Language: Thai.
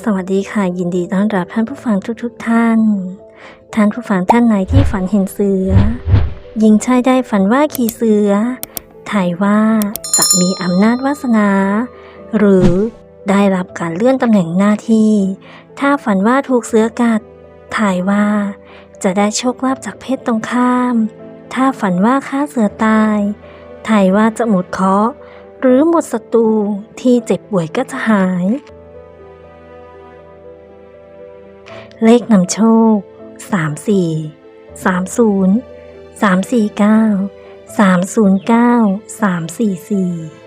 สวัสดีค่ะ ยินดีต้อนรับท่านผู้ฟังทุกๆทท่าน ท่านผู้ฟังท่านไหนที่ฝันเห็นเสือหญิงชายได้ฝันว่าขี่เสือถ่ายว่าจะมีอำนาจวาสนา หรือได้รับการเลื่อนตำแหน่งหน้าที่ ถ้าฝันว่าถูกเสือกัด ถ่ายว่า จะได้โชคลาภจากเพศตรงข้าม ถ้าฝันว่าฆ่าเสือตาย ถ่ายว่าจะหมดเคราะห์หรือหมดศัตรูที่เจ็บป่วยก็จะหาย เลขนำโชค 34 30 349 309 344